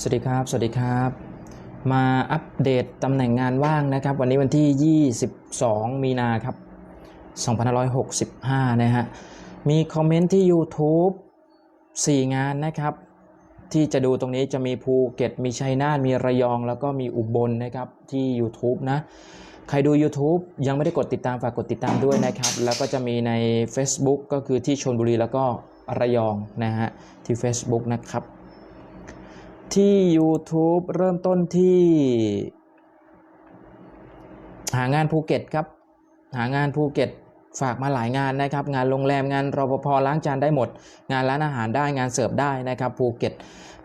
สวัสดีครับ สวัสดีครับ มาอัปเดตตำแหน่งงานว่างนะครับ วันนี้วันที่ 22 มีนาครับ 2565 นะฮะ มีคอมเมนต์ที่ YouTube 4 งานนะครับ ที่จะดูตรงนี้จะมีภูเก็ต มีชัยนาทมีระยอง แล้วก็มีอุบลนะครับที่ YouTube นะ ใครดู YouTube ยังไม่ได้กดติดตามฝากกดติดตามด้วยนะครับ แล้วก็จะมีใน Facebook ก็คือที่ชนบุรีแล้วก็ระยองนะฮะที่ Facebook นะครับ ที่ YouTube เริ่มต้นที่ หางานภูเก็ตครับ หางานภูเก็ตฝากมาหลายงานนะครับ งานโรงแรมงานรปภล้างจานได้หมด งานร้านอาหารได้งานเสิร์ฟได้นะครับภูเก็ต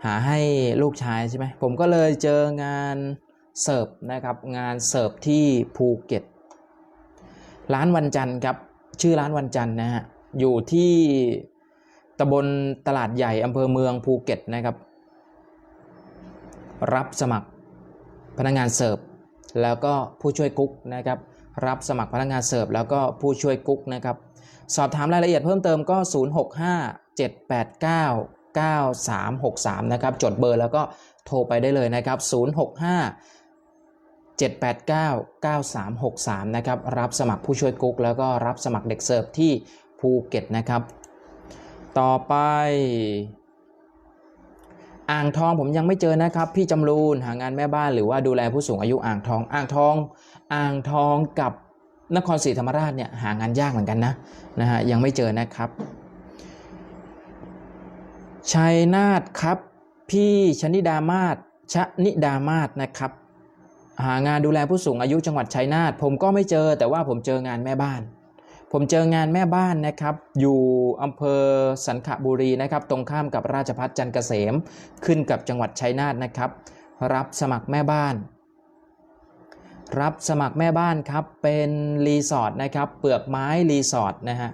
หาให้ลูกชายใช่ไหมผมก็เลยเจองานเสิร์ฟนะครับ งานเสิร์ฟที่ภูเก็ตร้านวันจันทร์ครับชื่อร้านวันจันทร์นะฮะอยู่ที่ตำบลตลาดใหญ่อำเภอเมืองภูเก็ตนะครับ รับสมัครพนักงานเสิร์ฟแล้วก็ผู้ช่วยกุ๊กนะครับรับสมัครพนักงานเสิร์ฟแล้วก็ผู้ช่วยกุ๊กนะครับสอบถามรายละเอียดเพิ่มเติมก็ 065 789 9363 นะครับจดเบอร์แล้วก็โทรไปได้เลยนะครับ 065 789 9363 นะครับ รับสมัครผู้ช่วยกุ๊ก แล้วก็รับสมัครเด็กเสิร์ฟที่ภูเก็ตนะครับ ต่อไป อ่างทองผมยังไม่เจอนะครับ พี่จำรูนหางานแม่บ้านหรือว่าดูแลผู้สูงอายุอ่างทอง อ่างทอง อ่างทองกับนครศรีธรรมราชเนี่ยหางานยากเหมือนกันนะนะฮะยังไม่เจอนะครับชัยนาทครับ พี่ชนิดามาศชนิดามาศนะครับ หางานดูแลผู้สูงอายุจังหวัดชัยนาทผมก็ไม่เจอแต่ว่าผมเจองานแม่บ้าน ผมเจองานแม่บ้านนะครับ อยู่อำเภอสันขบุรีนะครับ ตรงข้ามกับราชพัฒจันทร์เกษม ขึ้นกับจังหวัดชัยนาทนะครับ รับสมัครแม่บ้าน รับสมัครแม่บ้านครับ เป็นรีสอร์ทนะครับ เปลือกไม้รีสอร์ทนะฮะ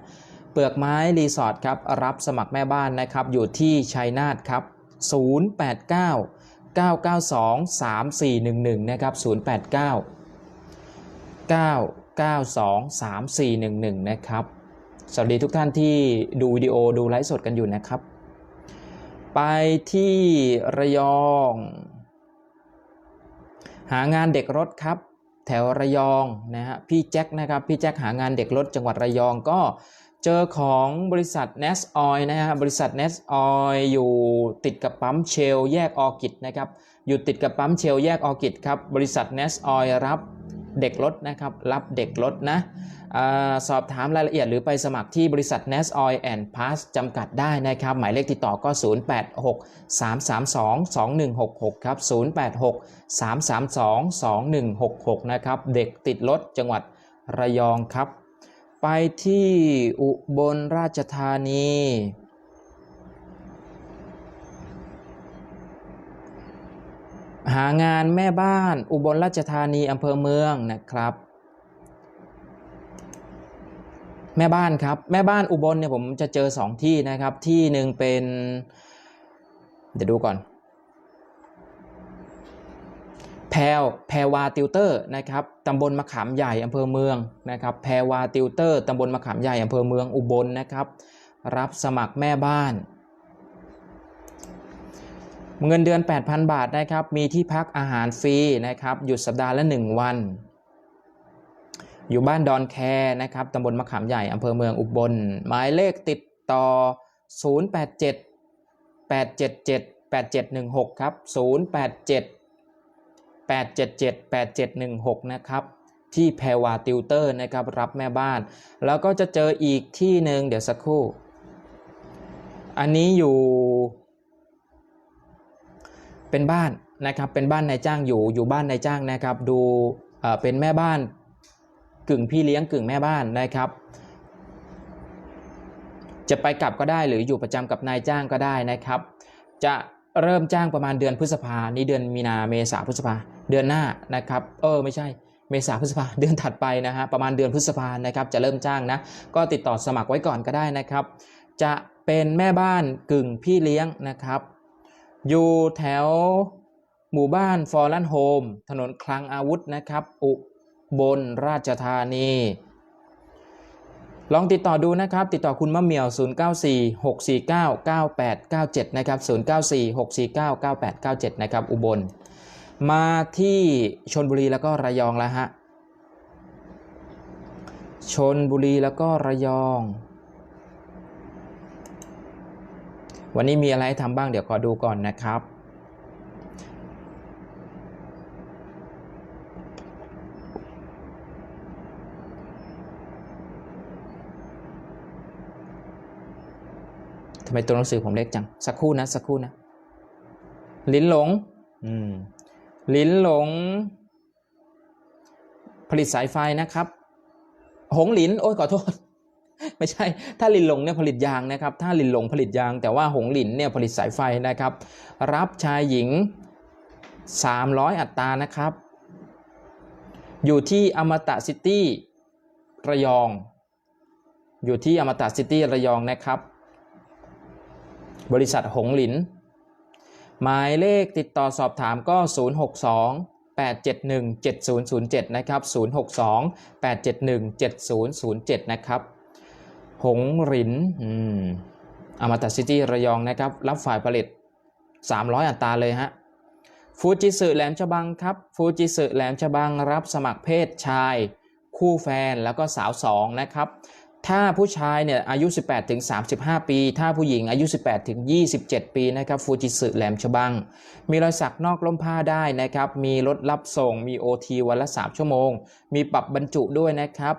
เปลือกไม้รีสอร์ทครับ รับสมัครแม่บ้านนะครับ อยู่ที่ชัยนาทครับ 089 992 3411 นะครับ 089 9 3411 นะครับ สวัสดีทุกท่านที่ดูวิดีโอดูไลฟ์สดกันอยู่นะครับ ไปที่ระยอง หางานเด็กรถครับ แถวระยองนะฮะพี่แจ็คนะครับ พี่แจ็คหางานเด็กรถจังหวัดระยองก็เจอของบริษัท n e s Oil นะฮะบริษัท n e s Oil อยู่ติดกับปั๊มเชลแยกออกิดนะครับ อยู่ติดกับปั๊มเชลแยกออกิดครับ บริษัท n e s Oil รับ เด็กรถนะครับ รับเด็กรถนะอสอบถามรายละเอียดหรือไปสมัครที่บริษัท n e s Oil and Pass จำกัดได้นะครับ หมายเลขติดต่อก็ 086 332 2166 ครับ 086 332 2166 นะครับ เด็กติดรถจังหวัดระยองครับ ไปที่อุบลราชธานี หางานแม่บ้าน อุบลราชธานีอำเภอเมืองนะครับ แม่บ้านครับ แม่บ้านอุบลเนี่ยผมจะเจอ 2 ที่นะครับ ที่หนึ่งเป็น เดี๋ยวดูก่อนแพรแพรวาติวเตอร์นะครับตำบลมะขามใหญ่อำเภอเมืองนะครับ แพรวาติวเตอร์ตำบลมะขามใหญ่อำเภอเมืองอุบลนะครับ รับสมัครแม่บ้าน เงินเดือน 8,000 บาทนะครับ มีที่พักอาหารฟรีนะครับ หยุดสัปดาห์ละ 1 วัน อยู่บ้านดอนแคนะครับตำบลมะขามใหญ่อำเภอเมืองอุบล หมายเลขติดต่อ 087 877 8716 ครับ 087 877 8716 นะครับ ที่แพรวาติวเตอร์นะครับ รับแม่บ้าน แล้วก็จะเจออีกที่หนึ่งเดี๋ยวสักครู่ อันนี้อยู่ เป็นบ้านนะครับเป็นบ้านนายจ้างอยู่อยู่บ้านนายจ้างนะครับ ดูเป็นแม่บ้านกึ่งพี่เลี้ยงกึ่งแม่บ้านนะครับ จะไปกลับก็ได้หรืออยู่ประจำกับนายจ้างก็ได้นะครับ จะเริ่มจ้างประมาณเดือนพฤษภานี้เดือนมีนาเมษาพฤษภาเดือนหน้านะครับ เออไม่ใช่เมษาพฤษภาเดือนถัดไปนะฮะประมาณเดือนพฤษภานะครับ จะเริ่มจ้างนะ ก็ติดต่อสมัครไว้ก่อนก็ได้นะครับ จะเป็นแม่บ้านกึ่งพี่เลี้ยงนะครับ อยู่แถวหมู่บ้านฟอร์ลันโฮม ถนนคลังอาวุธนะครับ อุบลราชธานี ลองติดต่อดูนะครับ ติดต่อคุณมะเหมียว 0946499897 นะครับ 0946499897 นะครับ อุบล มาที่ชนบุรีแล้วก็ระยองแล้วฮะ ชนบุรีแล้วก็ระยอง วันนี้มีอะไรให้ทำบ้างเดี๋ยวขอดูก่อนนะครับ ทำไมตัวหนังสือผมเล็กจัง สักครู่นะ สักครู่นะ ลิ้นหลง อืม ลิ้นหลง ผลิตสายไฟนะครับ หงหลิน โอ้ยขอโทษ ไม่ใช่ถ้าลินหลงเนี่ยผลิตยางนะครับถ้าลินหลงผลิตยาง แต่ว่าหงหลินเนี่ยผลิตสายไฟนะครับ รับชายหญิง 300 อัตรานะครับ อยู่ที่อมตะซิตี้ระยอง อยู่ที่อมตะซิตี้ระยองนะครับ บริษัทหงหลิน หมายเลขติดต่อสอบถามก็ 062 871 7007 นะครับ 062 871 7007 นะครับ หงหลินอืมอมตะซิตี้ระยองนะครับ รับฝ่ายผลิต 300 อัตราเลยฮะฟูจิสึแหลมฉบังครับฟูจิสึแหลมฉบังรับสมัครเพศชาย คู่แฟนแล้วก็สาว2นะครับถ้าผู้ชายเนี่ยอายุ 18ถึง35 ปี ถ้าผู้หญิงอายุ 18ถึง27 ปีนะครับฟูจิสึแหลมฉบัง มีรอยสักนอกล่มผ้าได้นะครับ มีรถรับส่ง มี OT วันละ 3 ชั่วโมง มีปรับบรรจุด้วยนะครับ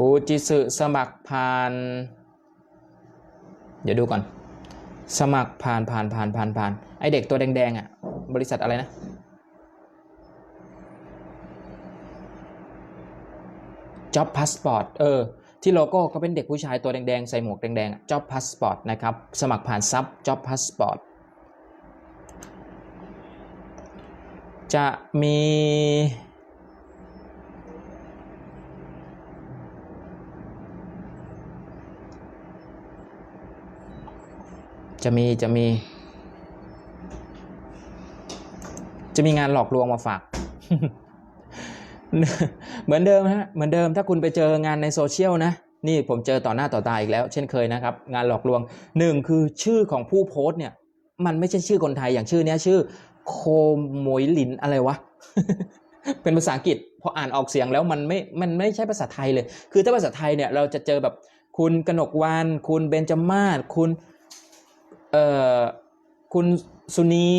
ฟูจิสึสมัครผ่าน เดี๋ยวดูก่อน สมัครผ่านผ่านผ่านผ่านผ่านไอเด็กตัวแดงๆอะ บริษัทอะไรนะ Job Passport เออ ที่โลโก้ก็เป็นเด็กผู้ชายตัวแดงๆ ใส่หมวกแดงๆอะ Job Passport นะครับ สมัครผ่านซับ Job Passport จะมี จะมีจะมี จะมีงานหลอกลวงมาฝาก เหมือนเดิมฮะเหมือนเดิมถ้าคุณไปเจองานในโซเชียลนะ นี่ผมเจอต่อหน้าต่อตาอีกแล้ว เช่นเคยนะครับ งานหลอกลวงหนึ่งคือชื่อของผู้โพสต์เนี่ย มันไม่ใช่ชื่อคนไทยอย่างชื่อเนี้ยชื่อ โคโมยลินอะไรวะเป็นภาษาอังกฤษพออ่านออกเสียงแล้วมันไม่ มันไม่ใช่ภาษาไทยเลย คือถ้าภาษาไทยเนี่ยเราจะเจอแบบคุณกนกวานคุณเบนจมาศคุณ เอ่อคุณสุนี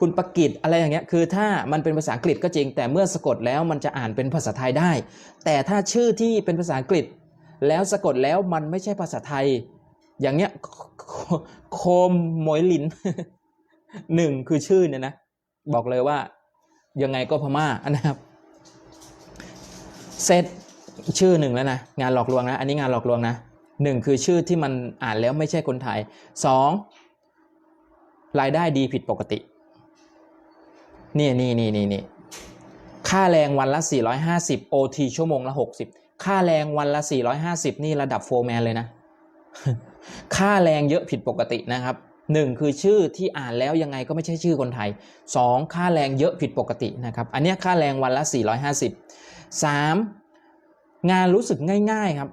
คุณประกิตอะไรอย่างเงี้ยคือถ้ามันเป็นภาษาอังกฤษก็จริง แต่เมื่อสะกดแล้วมันจะอ่านเป็นภาษาไทยได้ แต่ถ้าชื่อที่เป็นภาษาอังกฤษ แล้วสะกดแล้วมันไม่ใช่ภาษาไทย อย่างเงี้ยโคมโมวยลินหนึ่งคือชื่อเนี่ยนะ บอกเลยว่ายังไงก็พม่านะครับเซตชื่อหนึ่งแล้วนะ งานหลอกลวงนะ อันนี้งานหลอกลวงนะ หนึ่งคือชื่อที่มันอ่านแล้วไม่ใช่คนไทยสองรายได้ดีผิดปกติ นี่นี่นี่นี่นี่ค่าแรงวันละ 450 OT ชั่วโมงละ 60 ค่าแรงวันละ 450 นี่ระดับโฟร์แมนเลยนะ ค่าแรงเยอะผิดปกตินะครับหนึ่งคือชื่อที่อ่านแล้วยังไงก็ไม่ใช่ชื่อคนไทยสองค่าแรงเยอะผิดปกตินะครับอันนี้ค่าแรงวันละ 450สามงานรู้สึกง่าย ๆ ครับ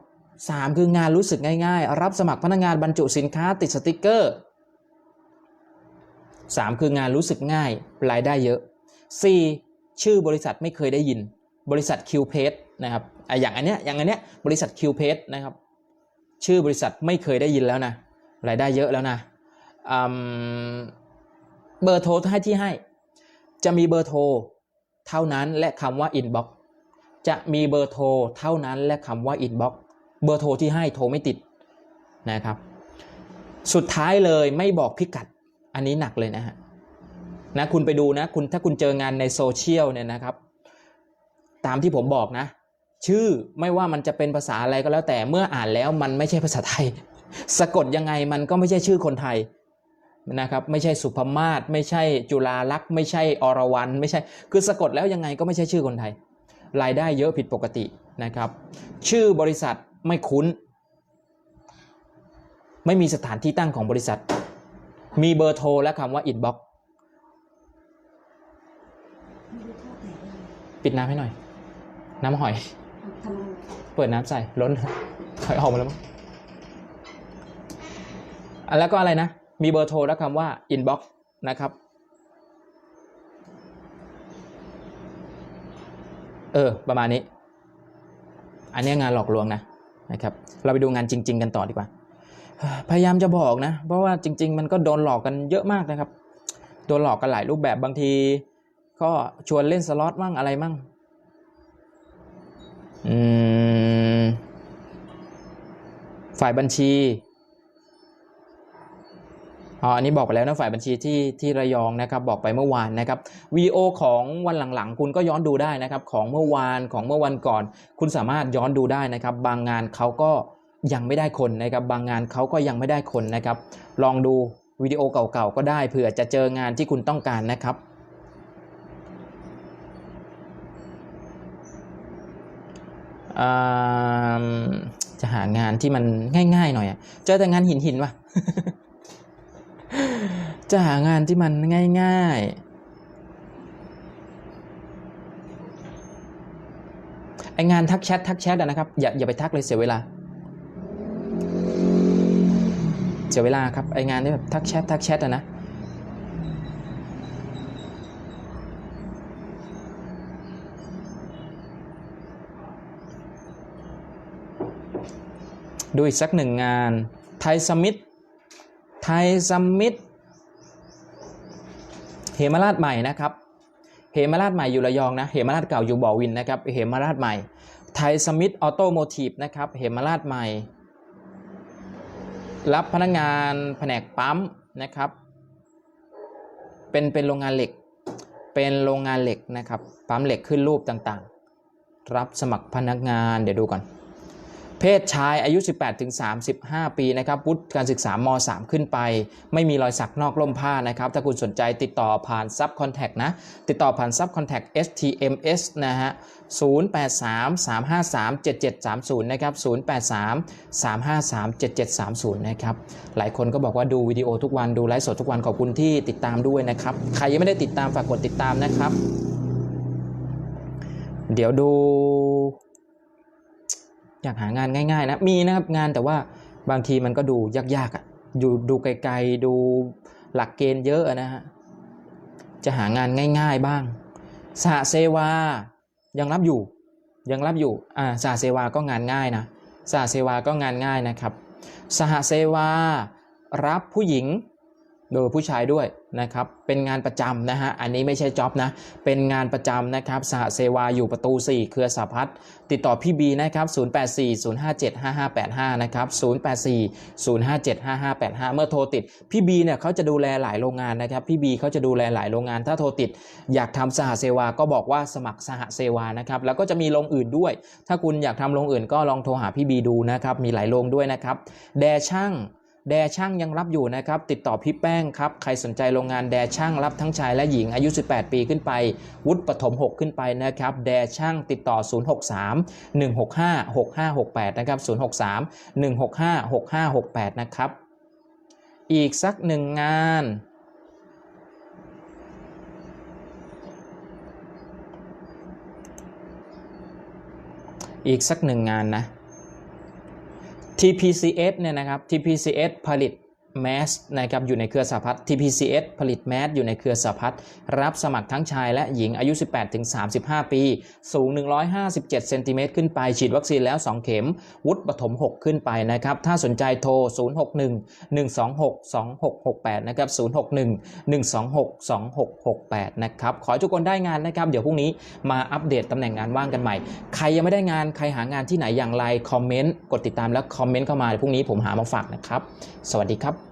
สามคืองานรู้สึกง่ายๆ รับสมัครพนักงานบรรจุสินค้าติดสติกเกอร์สามคืองานรู้สึกง่ายรายได้เยอะสี่ชื่อบริษัทไม่เคยได้ยิน บริษัท Q p a g e นะครับอะอย่างอันเนี้ยอย่างอันเนี้ยบริษัท Q p a g e นะครับชื่อบริษัทไม่เคยได้ยินแล้วนะรายได้เยอะแล้วนะเบอร์โทรให้ที่ให้ จะมีเบอร์โทรเท่านั้นและคำว่า inbox จะมีเบอร์โทรเท่านั้นและคำว่า inbox เบอร์โทรที่ให้โทรไม่ติดนะครับ สุดท้ายเลยไม่บอกพิกัด อันนี้หนักเลยนะฮะนะคุณไปดูนะคุณถ้าคุณเจองานในโซเชียลเนี่ยนะครับ ตามที่ผมบอกนะ ชื่อไม่ว่ามันจะเป็นภาษาอะไรก็แล้ว แต่เมื่ออ่านแล้วมันไม่ใช่ภาษาไทย สะกดยังไงมันก็ไม่ใช่ชื่อคนไทยนะครับไม่ใช่สุภมาศไม่ใช่จุฬาลักษ์ไม่ใช่อรวรรณไม่ใช่คือสะกดแล้วยังไงก็ไม่ใช่ชื่อคนไทย รายได้เยอะผิดปกตินะครับ ชื่อบริษัท ไม่คุ้น ไม่มีสถานที่ตั้งของบริษัท มีเบอร์โทรและคำว่า inbox ปิดน้ำให้หน่อย น้ำหอย เปิดน้ำใส่ล้นถอยออกมาแล้วมั้งอะแล้วก็อะไรนะ มีเบอร์โทรและคำว่า inbox นะครับ เออ ประมาณนี้ อันนี้งานหลอกลวงนะ นะครับเราไปดูงานจริง ๆ กันต่อดีกว่า พยายามจะบอกนะ เพราะว่าจริง ๆ มันก็โดนหลอกกันเยอะมากนะครับ โดนหลอกกันหลายรูปแบบบางที ก็ชวนเล่นสล็อตมั่งอะไรมั่งฝ่ายบัญชี อันนี้บอกไปแล้วนะฝ่ายบัญชีที่ที่ระยองนะครับบอกไปเมื่อวานนะครับวีโอของวันหลังๆ คุณก็ย้อนดูได้นะครับของเมื่อวานของเมื่อวันก่อน คุณสามารถย้อนดูได้นะครับ บางงานเขาก็ยังไม่ได้คนนะครับ บางงานเขาก็ยังไม่ได้คนนะครับ ลองดูวิดีโอเก่าๆก็ได้เผื่อจะเจองานที่คุณต้องการนะครับจะหางานที่มันง่ายๆหน่อยอะเจอแต่งานหินหินๆวะ จะหางานที่มันง่าย ๆ ไองานทักแชททักแชทอะนะครับ อย่าอย่าไปทักเลยเสียเวลา เสียเวลาครับ ไองานที่แบบทักแชททักแชทอะนะดูอีกสักหนึ่งงานไทยสมิธ ไทยสมิธเหมราชใหม่นะครับเหมราชใหม่อยู่ระยองนะเหมราชเก่าอยู่บ่อวินนะครับเหมราชใหม่ไทยสมิธออโตโมทีฟนะครับเหมราชใหม่ รับพนักงานแผนกปั๊มนะครับ เป็นเป็นโรงงานเหล็ก เป็นโรงงานเหล็กนะครับปั๊มเหล็กขึ้นรูปต่างๆ รับสมัครพนักงานเดี๋ยวดูก่อน เพศชายอายุ 18ถึง35 ปีนะครับวุฒิการศึกษาม3ขึ้นไป ไม่มีรอยสักนอกร่มผ้านะครับ ถ้าคุณสนใจติดต่อผ่านซับคอนแทคนะ ติดต่อผ่านซับคอนแทค STMS นะฮะ 083 353 7730 นะครับ 083 353 7730 นะครับ หลายคนก็บอกว่าดูวิดีโอทุกวันดูไลฟ์สดทุกวันขอบคุณที่ติดตามด้วยนะครับ ใครยังไม่ได้ติดตามฝากกดติดตามนะครับ เดี๋ยวดู อยากหางานง่ายๆนะมีนะครับงานแต่ว่าบางทีมันก็ดูยากๆอะ่ะอยู่ดูไกลๆดูหลักเกณฑ์เยอะนะฮะจะหางานง่าย ๆบ้างสหเซวายังรับอยู่ยังรับอยู่อ่าสหเซวาก็งานง่ายนะสหเซวาก็งานง่ายนะครับ สหเซวารับผู้หญิง โดยผู้ชายด้วยนะครับ เป็นงานประจำนะฮะ อันนี้ไม่ใช่จ็อบนะ เป็นงานประจำนะครับ สหเซวาอยู่ประตู 4 เครือสาพัฒติดต่อพี่บีนะครับ 0840575585 นะครับ 0840575585 เมื่อโทรติด พี่บีเนี่ยเขาจะดูแลหลายโรงงานนะครับ พี่บีเขาจะดูแลหลายโรงงาน ถ้าโทรติด อยากทำสหเซวา ก็บอกว่าสมัครสหเซวา นะครับ แล้วก็จะมีโรงอื่นด้วย ถ้าคุณอยากทำโรงอื่นก็ลองโทรหาพี่บีดูนะครับ มีหลายโรงด้วยนะครับ แดช่าง แดช่างยังรับอยู่นะครับ ติดต่อพี่แป้งครับ ใครสนใจโรงงานแดช่างรับทั้งชายและหญิงอายุ 18 ปีขึ้นไป วุฒิปฐม 6 ขึ้นไปนะครับ แดช่างติดต่อ 063 165 6568 นะครับ 063 165 6568 นะครับ อีกสักหนึ่งงานอีกสักหนึ่งงานนะ TPCS เนี่ยนะครับ TPCS ผลิต แมสนะครับอยู่ในเครือสหพัฒน์ TPCS ผลิตแมสอยู่ในเครือสหพัฒน์รับสมัครทั้งชายและหญิงอายุ 18ถึง35 ปี สูง 157เซนติเมตรขึ้นไป ฉีดวัคซีนแล้ว 2 เข็ม วุฒิปฐม 6 ขึ้นไปนะครับ ถ้าสนใจโทร 061 126 2668 นะครับ 061 126 2668 นะครับ ขอให้ทุกคนได้งานนะครับ เดี๋ยวพรุ่งนี้มาอัปเดตตำแหน่งงานว่างกันใหม่ ใครยังไม่ได้งานใครหางานที่ไหนอย่างไรคอมเมนต์กดติดตามแล้วคอมเมนต์เข้ามาเดี๋ยวพรุ่งนี้ผมหามาฝากนะครับ สวัสดีครับ